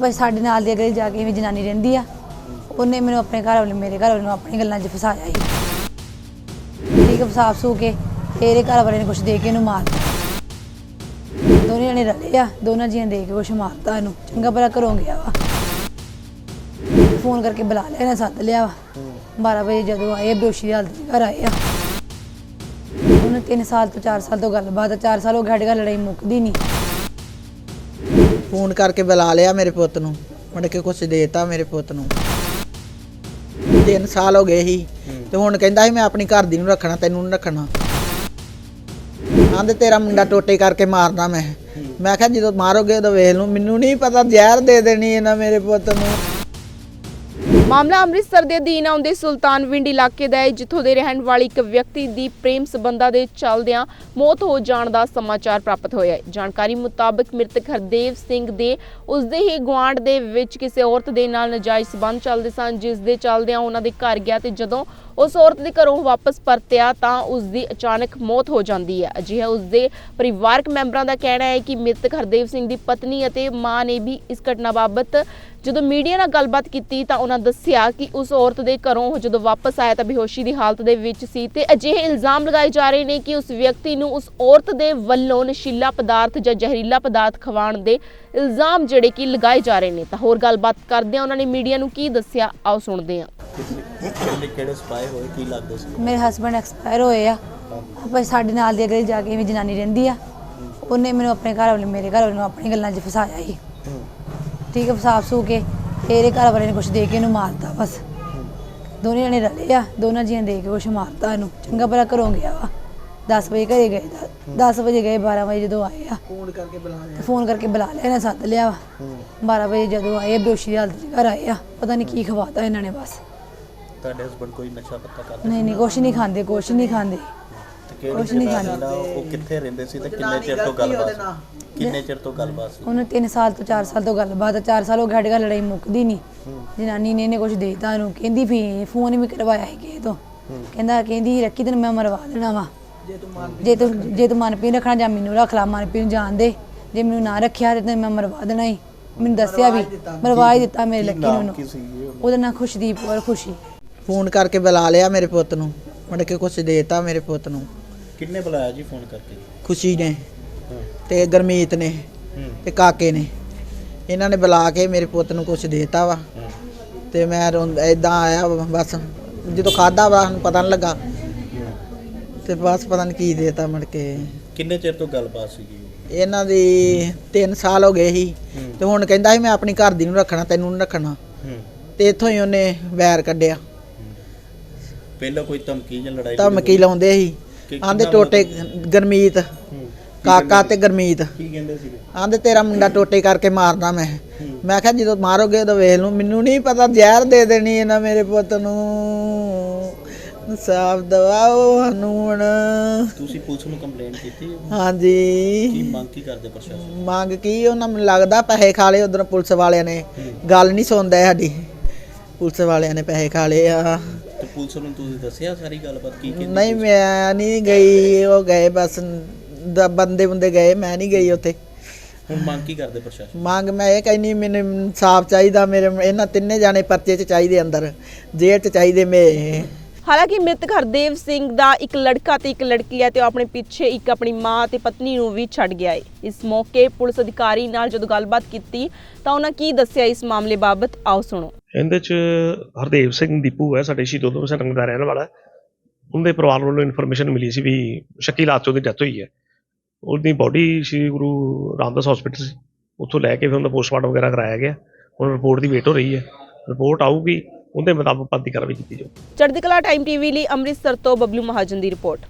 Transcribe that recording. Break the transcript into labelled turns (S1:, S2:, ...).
S1: ਭਾਈ ਸਾਡੇ ਨਾਲ ਦੀ ਅਗਲੀ ਜਾ ਕੇ ਵੀ ਜਨਾਨੀ ਰਹਿੰਦੀ ਆ। ਉਹਨੇ ਮੈਨੂੰ ਆਪਣੇ ਘਰ ਵਾਲੇ, ਮੇਰੇ ਘਰ ਵਾਲੇ ਨੂੰ ਆਪਣੀ ਗੱਲਾਂ 'ਚ ਫਸਾਇਆ ਸੀ। ਠੀਕ ਫਸਾ ਫਸੂ ਕੇ ਤੇ ਇਹਦੇ ਘਰ ਵਾਲੇ ਨੇ ਕੁਛ ਦੇ ਕੇ ਇਹਨੂੰ ਮਾਰ ਦੋਨੇ ਜਣੇ ਰਲੇ ਆ, ਦੋਨਾਂ ਜੀਆਂ ਦੇ ਕੇ ਕੁਛ ਮਾਰਤਾ ਇਹਨੂੰ। ਚੰਗਾ ਭਲਾ ਘਰੋਂ ਗਿਆ ਵਾ। ਫੋਨ ਕਰਕੇ ਬੁਲਾ ਲਿਆ, ਇਹਨੇ ਸੱਦ ਲਿਆ ਵਾ। 12 ਵਜੇ ਜਦੋਂ ਆਏ, ਬੇਹੋਸ਼ੀ ਦੀ ਹਾਲਤ 'ਚ ਘਰ ਆਏ ਆ। ਉਹਨੇ 3 ਸਾਲ ਤੋਂ 4 ਸਾਲ ਤੋਂ ਗੱਲਬਾਤ ਆ। 4 ਸਾਲ ਹੋ ਗਏ ਸਾਡੇ ਘਰ ਲੜਾਈ ਮੁੱਕਦੀ ਨਹੀਂ
S2: ਫੋਨ ਕਰਕੇ ਬੁਲਾ ਲਿਆ ਮੇਰੇ ਪੁੱਤ ਨੂੰ। ਮੁੜ ਕੇ ਕੁਛ ਦੇਤਾ ਮੇਰੇ ਪੁੱਤ ਨੂੰ। ਤਿੰਨ ਸਾਲ ਹੋ ਗਏ ਸੀ। ਤੇ ਹੁਣ ਕਹਿੰਦਾ ਸੀ ਮੈਂ ਆਪਣੀ ਘਰ ਦੀ ਨੂੰ ਰੱਖਣਾ ਤੈਨੂੰ ਨਹੀਂ ਰੱਖਣਾ। ਆਂਦੇ ਤੇਰਾ ਮੁੰਡਾ ਟੋਟੇ ਕਰਕੇ ਮਾਰਨਾ ਮੈਂ। ਮੈਂ ਕਿਹਾ ਜਦੋਂ ਮਾਰੋਗੇ ਉਦੋਂ ਵੇਖ ਲੂ ਮੈਨੂੰ ਨਹੀਂ ਪਤਾ ਜ਼ਹਿਰ ਦੇ ਦੇਣੀ ਇਹਨਾਂ ਮੇਰੇ ਪੁੱਤ ਨੂੰ।
S3: ਮਾਮਲਾ ਅੰਮ੍ਰਿਤਸਰ ਦੇ ਅਧੀਨ ਆਉਂਦੇ ਸੁਲਤਾਨਵਿੰਡ ਇਲਾਕੇ ਦਾ ਹੈ, ਜਿੱਥੋਂ ਦੇ ਰਹਿਣ ਵਾਲੀ ਇੱਕ ਵਿਅਕਤੀ ਦੀ ਪ੍ਰੇਮ ਸਬੰਧਾਂ ਦੇ ਚੱਲਦਿਆਂ ਮੌਤ ਹੋ ਜਾਣ ਦਾ ਸਮਾਚਾਰ ਪ੍ਰਾਪਤ ਹੋਇਆ ਹੈ। ਜਾਣਕਾਰੀ ਮੁਤਾਬਕ ਮ੍ਰਿਤਕ ਹਰਦੇਵ ਸਿੰਘ ਦੇ ਉਸਦੇ ਹੀ ਗੁਆਂਢ ਦੇ ਵਿੱਚ ਕਿਸੇ ਔਰਤ ਦੇ ਨਾਲ ਨਜਾਇਜ਼ ਸਬੰਧ ਚੱਲਦੇ ਸਨ, ਜਿਸ ਦੇ ਚੱਲਦਿਆਂ ਉਹਨਾਂ ਦੇ ਘਰ ਗਿਆ ਤੇ ਜਦੋਂ ਉਸ ਔਰਤ ਦੇ ਘਰੋਂ ਵਾਪਸ ਪਰਤਿਆ ਤਾਂ ਉਸ ਦੀ ਅਚਾਨਕ ਮੌਤ ਹੋ ਜਾਂਦੀ ਹੈ। ਅਜਿਹਾ ਉਸ ਦੇ ਪਰਿਵਾਰਕ ਮੈਂਬਰਾਂ ਦਾ ਕਹਿਣਾ ਹੈ ਕਿ ਮ੍ਰਿਤਕ ਹਰਦੇਵ ਸਿੰਘ ਦੀ ਪਤਨੀ ਅਤੇ ਮਾਂ ਨੇ ਵੀ ਇਸ ਘਟਨਾ ਬਾਬਤ ਜਦੋਂ ਮੀਡੀਆ ਨਾਲ ਗੱਲਬਾਤ ਕੀਤੀ ਤਾਂ ਉਹਨਾਂ ਦੱਸ ਦੱਸਿਆ ਕਿ ਉਸ ਔਰਤ ਦੇ ਘਰੋਂ ਉਹ ਜਦੋਂ ਵਾਪਸ ਆਇਆ ਤਾਂ ਬੇਹੋਸ਼ੀ ਦੀ ਹਾਲਤ ਦੇ ਵਿੱਚ ਸੀ ਤੇ ਅਜਿਹੇ ਇਲਜ਼ਾਮ ਲਗਾਏ ਜਾ ਰਹੇ ਨੇ ਕਿ ਉਸ ਵਿਅਕਤੀ ਨੂੰ ਉਸ ਔਰਤ ਦੇ ਵੱਲੋਂ ਨਸ਼ੀਲਾ ਪਦਾਰਥ ਜਾਂ ਜ਼ਹਿਰੀਲਾ ਪਦਾਰਥ ਖਵਾਉਣ ਦੇ ਇਲਜ਼ਾਮ ਜਿਹੜੇ ਕਿ ਲਗਾਏ ਜਾ ਰਹੇ ਨੇ। ਤਾਂ ਹੋਰ ਗੱਲਬਾਤ ਕਰਦੇ ਆ ਉਹਨਾਂ ਨੇ ਮੀਡੀਆ ਨੂੰ ਕੀ ਦੱਸਿਆ? ਆਓ ਸੁਣਦੇ ਹਾਂ।
S4: ਕਿਹੜੇ ਕਿਹੜੇ ਸਪਾਈ ਹੋਏ? ਕੀ ਲੱਗਦਾ ਸੀ?
S1: ਮੇਰੇ ਹਸਬੰਡ ਐਕਸਪਾਇਰ ਹੋਏ ਆ। ਆਪਾਂ ਸਾਡੇ ਨਾਲ ਦੀ ਅਗਲੀ ਜਾ ਕੇ ਵੀ ਜਨਾਨੀ ਰਹਿੰਦੀ ਆ। ਉਹਨੇ ਮੈਨੂੰ ਆਪਣੇ ਘਰ ਵਾਲੇ ਮੇਰੇ ਘਰ ਵਾਲੇ ਨੂੰ ਆਪਣੀ ਗੱਲਾਂ 'ਚ ਫਸਾਇਆ ਸੀ। ਠੀਕ ਫਸਾ ਫਸੂ ਕੇ। ਤੇ ਇਹਦੇ ਘਰ ਵਾਲੇ ਨੇ ਕੁਛ ਦੇ ਕੇ ਇਹਨੂੰ ਮਾਰਤਾ ਬਸ। ਦੋਨੇ ਜਣੇ ਰਲੇ ਆ ਦੋਨਾਂ ਜੀਆਂ ਦੇ ਕੇ ਕੁਛ ਮਾਰਤਾ ਇਹਨੂੰ। ਚੰਗਾ ਭਲਾ ਘਰੋਂ ਗਿਆ ਵਾ। 10 ਵਜੇ ਘਰੇ ਗਏ 10 ਵਜੇ ਗਏ 12 ਵਜੇ ਜਦੋਂ ਆਏ ਆ।
S2: ਫੋਨ ਕਰਕੇ ਬੁਲਾ ਲਿਆ।
S1: ਫੋਨ ਕਰਕੇ ਬੁਲਾ ਲਿਆ ਇਹਨੇ ਸੱਦ ਲਿਆ ਵਾ। 12 ਵਜੇ ਜਦੋਂ ਆਏ ਬੇਹੋਸ਼ੀ ਦੀ ਹਾਲਤ 'ਚ ਘਰ ਆਏ ਆ। ਪਤਾ ਨਹੀਂ ਕੀ ਖਵਾਤਾ ਇਹਨਾਂ ਨੇ ਬਸ।
S4: ਤੁਹਾਡੇ ਹਸਬੰਡ ਕੋਈ ਨਸ਼ਾ ਪੱਤਾ ਕਰਦੇ
S1: ਨਹੀਂ ਨਹੀਂ ਕੁਛ ਨਹੀਂ ਖਾਂਦੇ ਕੁਛ ਨਹੀਂ ਖਾਂਦੇ।
S4: ਕਿਹੜੀ
S1: ਕੁਛ ਨਹੀਂ
S4: ਜਗ੍ਹਾ
S1: ਖਾਂਦੇ।
S4: ਦਾ ਉਹ ਕਿੱਥੇ ਰਹਿੰਦੇ ਸੀ ਤੇ ਕਿੰਨੇ ਚਿਰ ਤੋਂ ਗੱਲਬਾਤ ਸੀ? ਕਿੰਨੇ ਚਿਰ ਤੋਂ ਗੱਲਬਾਤ ਸੀ?
S1: ਉਹਨੇ 3 ਸਾਲ ਤੋਂ 4 ਸਾਲ ਤੋਂ ਗੱਲਬਾਤ ਆ 4 ਸਾਲ ਹੋ ਗਏ ਸਾਡੇ ਘਰ ਲੜਾਈ ਮੁੱਕਦੀ ਨਹੀਂ। ਜਨਾਨੀ ਨੇ ਇਹਨੇ ਕੁਝ ਦੇਤਾ ਇਹਨੂੰ ਕਹਿੰਦੀ ਵੀ ਫੋਨ ਵੀ ਕਰਵਾਇਆ ਸੀ ਕਿਸੇ ਤੋਂ। ਕਹਿੰਦਾ ਕਹਿੰਦੀ ਰੱਖੀ ਤੈਨੂੰ ਮੈਂ ਮਰਵਾ ਦੇਣਾ ਵਾ। ਜੇ ਤੂੰ ਜੇ ਤੂੰ ਮਨਪ੍ਰੀਤ ਰੱਖਣਾ ਜਾਂ ਮੈਨੂੰ ਰੱਖ ਲਾ ਮਨਪ੍ਰੀਤ ਨੂੰ ਜਾਣ ਦੇ ਜੇ ਮੈਨੂੰ ਨਾ ਰੱਖਿਆ ਤੇ ਤੈਨੂੰ ਮੈਂ ਮਰਵਾ ਦੇਣਾ ਹੀ ਮੈਨੂੰ ਦੱਸਿਆ ਵੀ ਮਰਵਾ ਹੀ ਦਿੱਤਾ ਮੇਰੇ ਲੱਕੀ ਨੂੰ
S4: ਕੀ ਸੀ ਇਹ?
S1: ਉਹਦਾ ਨਾਂ ਖੁਸ਼ਦੀਪ ਔਰ ਖੁਸ਼ੀ।
S2: ਫੋਨ ਕਰਕੇ ਬੁਲਾ ਲਿਆ ਮੇਰੇ ਪੁੱਤ ਨੂੰ। ਮੁੜ ਕੇ ਕੁਛ ਦੇਤਾ ਮੇਰੇ ਪੁੱਤ ਨੂੰ।
S4: ਕਿੰਨੇ ਬੁਲਾਇਆ ਜੀ ਫੋਨ ਕਰਕੇ?
S2: ਖੁਸ਼ੀ ਨੇ ਤੇ ਗਰਮੀਤ ਨੇ ਤੇ ਕਾਕੇ ਨੇ। ਇਹਨਾਂ ਨੇ ਬੁਲਾ ਕੇ ਮੇਰੇ ਪੁੱਤ ਨੂੰ ਕੁਛ ਦੇਤਾ ਵਾ। ਤੇ ਮੈਂ ਇਦਾਂ ਆਇਆ ਬਸ ਜਦੋਂ ਖਾਦਾ ਵਾ ਸਾਨੂੰ ਪਤਾ ਨਹੀਂ ਲੱਗਾ। ਤੇ ਬਸ ਪਤਾ ਨਹੀਂ ਕੀ ਦੇਤਾ ਮੁੜ ਕੇ।
S4: ਕਿੰਨੇ ਚਿਰ ਤੋਂ ਗੱਲਬਾਤ ਸੀ ਜੀ
S2: ਇਹਨਾਂ ਦੀ 3 ਸਾਲ ਹੋ ਗਏ ਸੀ। ਤੇ ਹੁਣ ਕਹਿੰਦਾ ਸੀ ਮੈਂ ਆਪਣੀ ਘਰ ਦੀ ਨੂੰ ਰੱਖਣਾ ਤੈਨੂੰ ਨਹੀਂ ਰੱਖਣਾ। ਤੇ ਇੱਥੋਂ ਹੀ ਉਹਨੇ ਵੈਰ ਕੱਢਿਆ।
S4: ਪਹਿਲਾਂ ਕੋਈ ਧਮਕੀ ਜਾਂ ਲੜਾਈ
S2: ਧਮਕੀ ਲਾਉਂਦੇ ਸੀ। ਆਂਦੇ ਟੋਟੇ ਗਰਮੀਤ ਕਾਕਾ ਤੇ ਗਰਮੀਤ।
S4: ਕੀ ਕਹਿੰਦੇ ਸੀਗੇ?
S2: ਆਂਦੇ ਤੇਰਾ ਮੁੰਡਾ ਟੋਟੇ ਕਰਕੇ ਮਾਰਨਾ ਮੈਂ। ਮੈਂ ਕਿਹਾ ਜਦੋਂ ਮਾਰੋਗੇ ਉਦੋਂ ਵੇਖ ਲੂ ਮੈਨੂੰ ਨਹੀਂ ਪਤਾ ਜ਼ਹਿਰ ਦੇ ਦੇਣੀ ਇਹਨਾਂ ਮੇਰੇ ਪੁੱਤ ਨੂੰ। ਸਾਫ਼ ਦਵਾਓ ਸਾਨੂੰ ਹੁਣ
S4: ਤੁਸੀਂ ਪੁਲਿਸ ਨੂੰ ਕੰਪਲੇਂਟ ਕੀਤੀ? ਕੀ
S2: ਹਾਂਜੀ
S4: ਮੰਗ ਕੀ ਕਰਦੇ ਪ੍ਰਸ਼ਾਸਨ?
S2: ਮੰਗ ਕੀ ਉਹਨਾਂ ਮੈਨੂੰ ਲੱਗਦਾ ਪੈਸੇ ਖਾ ਲਏ ਉਧਰ ਪੁਲਿਸ ਵਾਲਿਆਂ ਨੇ। ਗੱਲ ਨਹੀਂ ਸੁਣਦਾ ਸਾਡੀ। ਪੁਲਿਸ ਵਾਲਿਆਂ ਨੇ ਪੈਸੇ ਖਾ ਲਏ ਆ।
S4: ਪੁਲਿਸ ਨੂੰ ਤੁਸੀਂ ਦੱਸਿਆ ਸਾਰੀ ਗੱਲਬਾਤ ਕੀ ਕਹਿੰਦੀ
S2: ਨਹੀਂ ਮੈਂ ਨਹੀਂ ਗਈ ਉਹ ਗਏ ਬਸ ਦ- ਬੰਦੇ ਬੰਦੇ ਗਏ ਮੈਂ ਨਹੀਂ ਗਈ ਉੱਥੇ।
S4: ਹੁਣ ਮੰਗ ਕੀ ਕਰਦੇ ਪ੍ਰਸ਼ਾਸਨ?
S2: ਮੰਗ ਮੈਂ ਇਹ ਕਹਿੰਨੀ ਮੈਨੂੰ ਇਨਸਾਫ ਚਾਹੀਦਾ ਮੇਰੇ ਇਹਨਾਂ ਤਿੰਨੇ ਜਾਣੇ ਪਰਚੇ 'ਚ ਚਾਹੀਦੇ ਅੰਦਰ ਜੇਲ੍ਹ 'ਚ ਚਾਹੀਦੇ ਮੇ।
S3: ਹਾਲਾਂਕਿ ਮ੍ਰਿਤਕ ਹਰਦੇਵ ਸਿੰਘ ਦਾ ਇੱਕ ਲੜਕਾ ਤੇ ਇੱਕ ਲੜਕੀ ਹੈ ਤੇ ਉਹ ਆਪਣੇ ਪਿੱਛੇ ਇੱਕ ਆਪਣੀ ਮਾਂ ਤੇ ਪਤਨੀ ਨੂੰ ਵੀ ਛੱਡ ਗਿਆ ਹੈ। ਇਸ ਮੌਕੇ ਪੁਲਿਸ ਅਧਿਕਾਰੀ ਨਾਲ ਜਦੋਂ ਗੱਲਬਾਤ ਕੀਤੀ ਤਾਂ ਉਹਨਾਂ ਕੀ ਦੱਸਿਆ ਇਸ ਮਾਮਲੇ ਬਾਬਤ? ਆਓ ਸੁਣੋ।
S5: ਇਹਦੇ ਚ ਹਰਦੇਵ ਸਿੰਘ ਦੀਪੂ ਹੈ, ਸਾਡੇ ਸ਼ਹੀਦ ਉਧਮ ਸਿੰਘ ਦਾ ਰਹਿਣ ਵਾਲਾ ਉਹਦੇ ਪਰਿਵਾਰ ਵੱਲੋਂ ਇਨਫੋਰਮੇਸ਼ਨ ਮਿਲੀ ਸੀ ਵੀ ਸ਼ੱਕੀ ਹਾਲਾਤ 'ਚ ਉਹਦੀ ਡੈਥ ਹੋਈ ਹੈ। ਉਹਦੀ ਬਾਡੀ ਸ਼੍ਰੀ ਗੁਰੂ ਰਾਮਦਾਸ ਹਸਪੀਟਲ ਸੀ। ਉੱਥੋਂ ਲੈ ਕੇ ਫਿਰ ਉਹਦਾ ਪੋਸਟਮਾਰਟਮ ਵਗੈਰਾ ਕਰਾਇਆ ਗਿਆ। ਹੁਣ ਰਿਪੋਰਟ ਦੀ ਵੇਟ ਹੋ ਰਹੀ ਹੈ। ਰਿਪੋਰਟ ਆਊਗੀ, ਉਹਦੇ ਮੁਤਾਬਕ ਬੰਦੀ ਕਾਰਵਾਈ ਕੀਤੀ ਜਾਊ।
S3: ਚੜ੍ਹਦੀ ਕਲਾ ਟਾਈਮ ਟੀਵੀ ਲਈ ਅੰਮ੍ਰਿਤਸਰ ਤੋਂ ਬਬਲੂ ਮਹਾਜਨ ਦੀ ਰਿਪੋਰਟ